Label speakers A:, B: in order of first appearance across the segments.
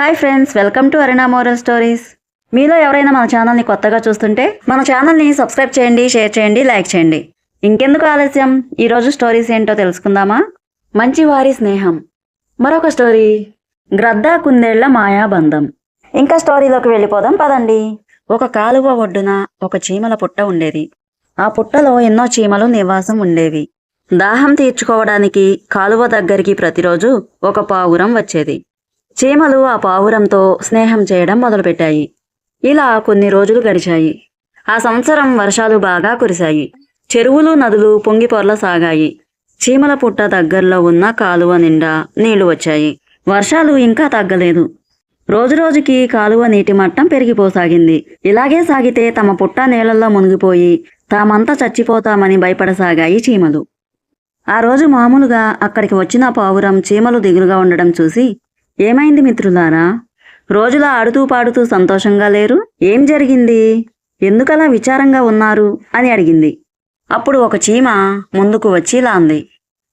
A: Hi friends welcome to Aruna moral stories. మీలో ఎవరైనా మన ఛానల్ని కొత్తగా చూస్తుంటే మన ఛానల్ని సబ్స్క్రైబ్ చేయండి షేర్ చేయండి లైక్ చేయండి. ఇంకెందుకు ఆలస్యం? ఈరోజు స్టోరీస్ ఏంటో తెలుసుకుందామా? మంచి వారి స్నేహం. మరొక స్టోరీ. గ్రద్ద కుందేళ్ళ మాయాబంధం. ఇంకా స్టోరీలోకి వెళ్ళిపోదాం పదండి. ఒక కాలువ ఒడ్డున ఒక చీమల పుట్ట ఉండేది. ఆ పుట్టలో ఎన్నో చీమలు నివాసం ఉండేవి. దాహం తీర్చుకోవడానికి కాలువ దగ్గరికి ప్రతిరోజు ఒక పావురం వచ్చేది. చీమలు ఆ పావురంతో స్నేహం చేయడం మొదలుపెట్టాయి. ఇలా కొన్ని రోజులు గడిచాయి. ఆ సంవత్సరం వర్షాలు బాగా కురిశాయి. చెరువులు నదులు పొంగి సాగాయి. చీమల పుట్ట దగ్గరలో ఉన్న కాలువ నిండా నీళ్ళు వచ్చాయి. వర్షాలు ఇంకా తగ్గలేదు. రోజురోజుకి కాలువ నీటి మట్టం పెరిగిపోసాగింది. ఇలాగే సాగితే తమ పుట్ట నీళ్ళలో మునిగిపోయి తామంతా చచ్చిపోతామని భయపడసాగాయి చీమలు. ఆ రోజు మామూలుగా అక్కడికి వచ్చిన పావురం చీమలు దిగులుగా ఉండడం చూసి ఏమైంది మిత్రులారా? రోజులా ఆడుతూ పాడుతూ సంతోషంగా లేరు? ఏం జరిగింది? ఎందుకలా విచారంగా ఉన్నారు? అని అడిగింది. అప్పుడు ఒక చీమ ముందుకు వచ్చి ఇలా అంది.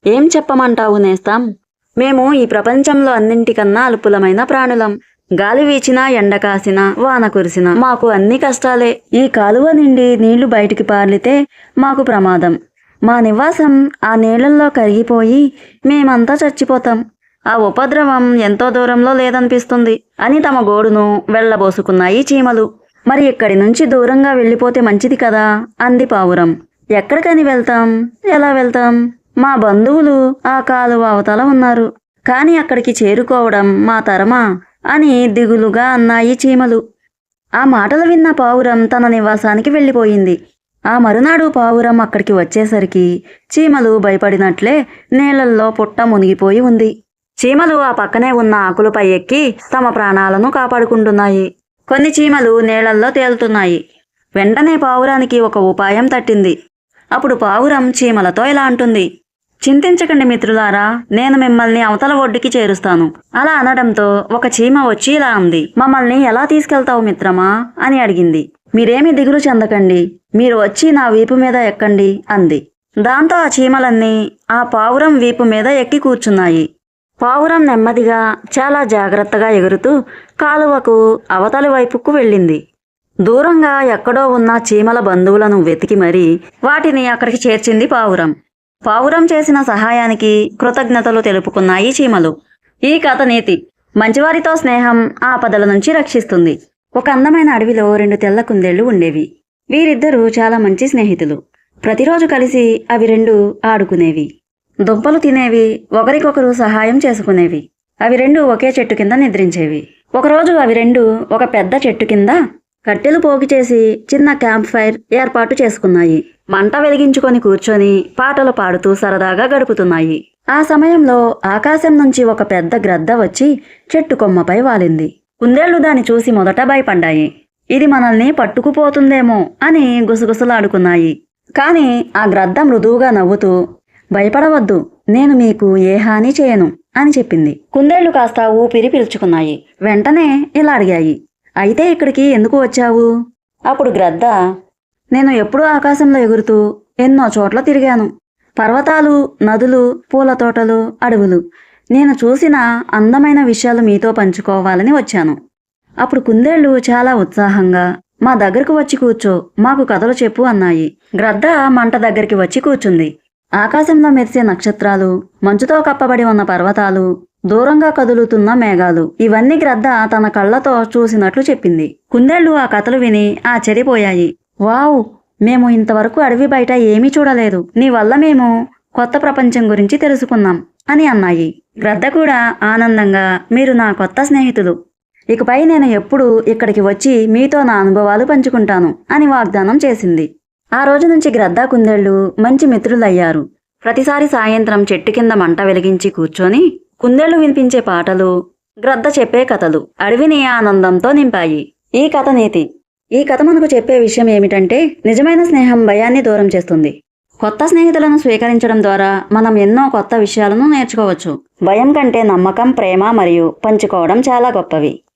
A: ఏం చెప్పమంటావు నేస్తాం? మేము ఈ ప్రపంచంలో అన్నింటికన్నా అల్పులమైన ప్రాణులం. గాలి వీచినా ఎండ కాసినా వాన కురిసినా మాకు అన్ని కష్టాలే. ఈ కాలువ నిండి నీళ్ళు బయటికి పారితే మాకు ప్రమాదం. మా నివాసం ఆ నీళ్ళల్లో కరిగిపోయి మేమంతా చచ్చిపోతాం. ఆ ఉపద్రవం ఎంతో దూరంలో లేదనిపిస్తుంది అని తమ గోడును వెళ్ళబోసుకున్నాయి చీమలు. మరి ఇక్కడి నుంచి దూరంగా వెళ్ళిపోతే మంచిది కదా? అంది పావురం. ఎక్కడికని వెళ్తాం? ఎలా వెళ్తాం? మా బంధువులు ఆ కాలువ అవతల ఉన్నారు. కాని అక్కడికి చేరుకోవడం మా తరమా? అని దిగులుగా అన్నాయి చీమలు. ఆ మాటలు విన్న పావురం తన నివాసానికి వెళ్ళిపోయింది. ఆ మరునాడు పావురం అక్కడికి వచ్చేసరికి చీమలు భయపడినట్లే నీళ్ళల్లో పుట్ట మునిగిపోయి ఉంది. చీమలు ఆ పక్కనే ఉన్న ఆకులపై ఎక్కి తమ ప్రాణాలను కాపాడుకుంటున్నాయి. కొన్ని చీమలు నీళ్ళల్లో తేలుతున్నాయి. వెంటనే పావురానికి ఒక ఉపాయం తట్టింది. అప్పుడు పావురం చీమలతో ఇలా అంటుంది? చింతించకండి మిత్రులారా నేను మిమ్మల్ని అవతల ఒడ్డుకి చేరుస్తాను. అలా అనడంతో ఒక చీమ వచ్చి ఇలా అంది. మమ్మల్ని ఎలా తీసుకెళ్తావు మిత్రమా? అని అడిగింది. మీరేమి దిగులు చెందకండి. మీరు వచ్చి నా వీపు మీద ఎక్కండి అంది. దాంతో ఆ చీమలన్నీ ఆ పావురం వీపు మీద ఎక్కి కూర్చున్నాయి. పావురం నెమ్మదిగా చాలా జాగ్రత్తగా ఎగురుతూ కాలువకు అవతలి వైపుకు వెళ్ళింది. దూరంగా ఎక్కడో ఉన్న చీమల బంధువులను వెతికి మరీ వాటిని అక్కడికి చేర్చింది పావురం. పావురం చేసిన సహాయానికి కృతజ్ఞతలు తెలుపుకున్నాయి చీమలు. ఈ కథ నీతి. మంచివారితో స్నేహం ఆపదల నుంచి రక్షిస్తుంది. ఒక అందమైన అడవిలో రెండు తెల్ల కుందేళ్ళు ఉండేవి. వీరిద్దరూ చాలా మంచి స్నేహితులు. ప్రతిరోజు కలిసి అవి రెండు ఆడుకునేవి. దుంపలు తినేవి ఒకరికొకరు సహాయం చేసుకునేవి. అవి రెండు ఒకే చెట్టు కింద నిద్రించేవి. ఒకరోజు అవి రెండు ఒక పెద్ద చెట్టు కింద కట్టెలు పోగు చేసి చిన్న క్యాంప్ ఫైర్ ఏర్పాటు చేసుకున్నాయి. మంట వెలిగించుకొని కూర్చొని పాటలు పాడుతూ సరదాగా గడుపుతున్నాయి. ఆ సమయంలో ఆకాశం నుంచి ఒక పెద్ద గ్రద్ద వచ్చి చెట్టు కొమ్మపై వాలింది. కుందేళ్ళు దాన్ని చూసి మొదట భయపడ్డాయి. ఇది మనల్ని పట్టుకుపోతుందేమో అని గుసగుసలాడుకున్నాయి. కాని ఆ గ్రద్ద మృదువుగా నవ్వుతూ భయపడవద్దు నేను మీకు ఏ హాని చేయను అని చెప్పింది. కుందేళ్ళు కాస్త ఊపిరి పీల్చుకున్నాయి. వెంటనే ఇలా అడిగాయి. అయితే ఇక్కడికి ఎందుకు వచ్చావు? అప్పుడు గ్రద్ద నేను ఎప్పుడూ ఆకాశంలో ఎగురుతూ ఎన్నో చోట్ల తిరిగాను. పర్వతాలు నదులు పూల తోటలు అడవులు. నేను చూసిన అందమైన విషయాలు మీతో పంచుకోవాలని వచ్చాను. అప్పుడు కుందేళ్ళు చాలా ఉత్సాహంగా మా దగ్గరకు వచ్చి కూర్చో మాకు కథలు చెప్పు అన్నాయి. గ్రద్ద మంట దగ్గరికి వచ్చి కూర్చుంది. ఆకాశంలో మెరిసే నక్షత్రాలు మంచుతో కప్పబడి ఉన్న పర్వతాలు దూరంగా కదులుతున్న మేఘాలు. ఇవన్నీ గ్రద్ద తన కళ్ళతో చూసినట్లు చెప్పింది. కుందేళ్ళు ఆ కథలు విని ఆశ్చర్యపోయాయి. వావ్! మేము ఇంతవరకు అడవి బయట ఏమీ చూడలేదు. నీ వల్ల మేము కొత్త ప్రపంచం గురించి తెలుసుకున్నాం అని అన్నాయి. గ్రద్ద కూడా ఆనందంగా మీరు నా కొత్త స్నేహితులు. ఇకపై నేను ఎప్పుడు ఇక్కడికి వచ్చి మీతో నా అనుభవాలు పంచుకుంటాను అని వాగ్దానం చేసింది. ఆ రోజు నుంచి గ్రద్ద కుందేళ్ళు మంచి మిత్రులయ్యారు. ప్రతిసారి సాయంత్రం చెట్టు కింద మంట వెలిగించి కూర్చొని కుందేళ్ళు వినిపించే పాటలు గ్రద్ద చెప్పే కథలు అడవిని ఆనందంతో నింపాయి. ఈ కథ నీతి. ఈ కథ మనకు చెప్పే విషయం ఏమిటంటే నిజమైన స్నేహం భయాన్ని దూరం చేస్తుంది. కొత్త స్నేహితులను స్వీకరించడం ద్వారా మనం ఎన్నో కొత్త విషయాలను నేర్చుకోవచ్చు. భయం కంటే నమ్మకం ప్రేమ మరియు పంచుకోవడం చాలా గొప్పవి.